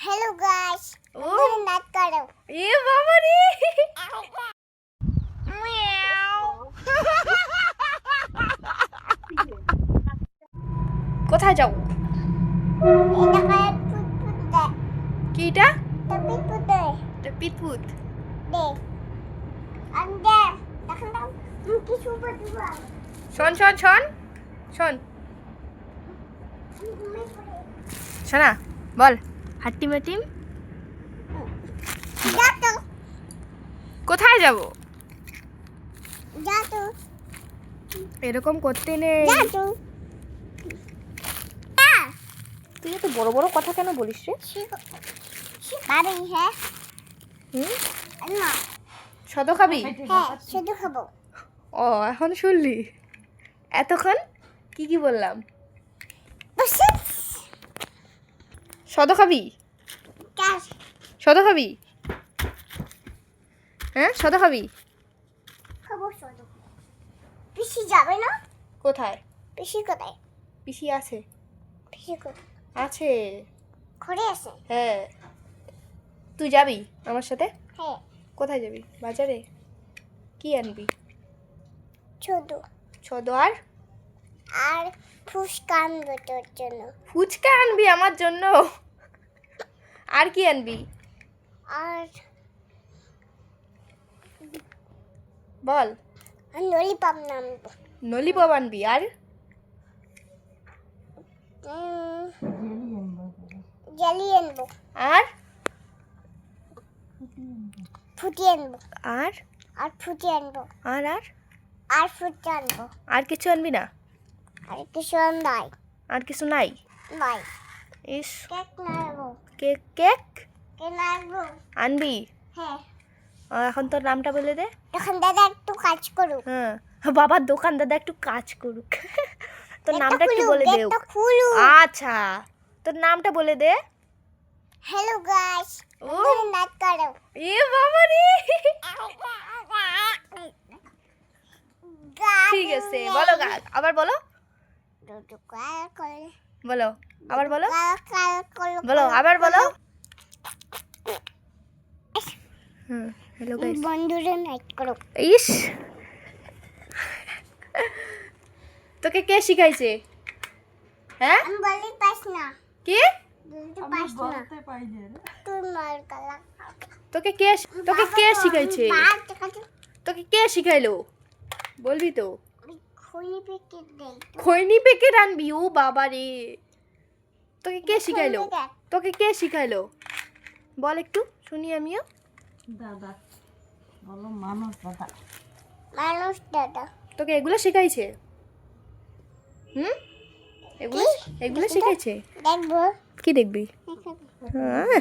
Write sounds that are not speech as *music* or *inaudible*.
Hello guys ও নাচ করো এ বাবা রে। কোথায় যাও এটা করে ফুট ফুট দে কি এটা তবে ফুট দে। পিতপুত শোন শোন শোন। শোন। শোনা বল। হাট্টি মাটিম কোথায় যাব? এরকম করতে নেই। তুই এত বড় বড় কথা কেন বলিস রে? হ্যাঁ। হুম? না। শত খাবি? হ্যাঁ ও এখন শুনলি? এতক্ষণ কি কি বললাম? শত খাবি? শত খাবি? হ্যাঁ শত খাবি? পিসি যাবে না? কোথায়? পিসি কোথায়? পিসি আছে। পিসি কোথায়? আছে। ঘরে আছে? হ্যাঁ। তুই যাবি আমার সাথে? হ্যাঁ। কোথায় যাবি? বাজারে? কি আনবি? শুধু ছদ আর? আর ফুসকা আনব তোর জন্য। ফুচকা আনবি আমার জন্য? আর কি আনবি? আর বল। ললিপপ নামবো। নলিপপ আনবি আর? জেলি আনব। আর? ফুটি আনব। আর? আর ফুটি আনব। আর আর? আর ফুটি আনব। আর কিছু আনবি না? আর কিছু নাই। আর কিছু নাই? নাই। ইস কেক নাড়বো কেক কেক? কেক নাড়বো আনবি? হ্যাঁ। এখন তোর নামটা বলে দে। তখন দাদা একটু কাজ করুক। হ্যাঁ। বাবার দোকান দাদা একটু কাজ করুক। *laughs* তোর নামটা একটু বলে দে। আচ্ছা। তোর নামটা বলে দে। হ্যালো গাইস ও। নাচ করো। এ বাবা রে। ঠিক আছে বলো আবার বলো। বলো আবার বলো? কাল কাল করে বলো আবার বলো। হ্যালো গাইস বন্ধুরা নাচ করো। ইস! তোকে কে শিখাইছে? হ্যাঁ? আমি বলি পাস না। কি তোকে কে তোকে কে শিখাইছে? তোকে কে শিখাইলো? বলবি তো। খুনি পেকে দেই খৈনি প্যাকেট আনবি ও বাবা রে। তোকে কে শিখাইলো? তোকে কে শিখাইলো? বল একটু শুনি আমিও। দাদা বলো মানুষ দাদা। মানুষ দাদা। তোকে এগুলো শিখাইছে? হুম? এগুলো এগুলো শিখাইছে? দেখব? কি দেখবি? হ্যাঁ।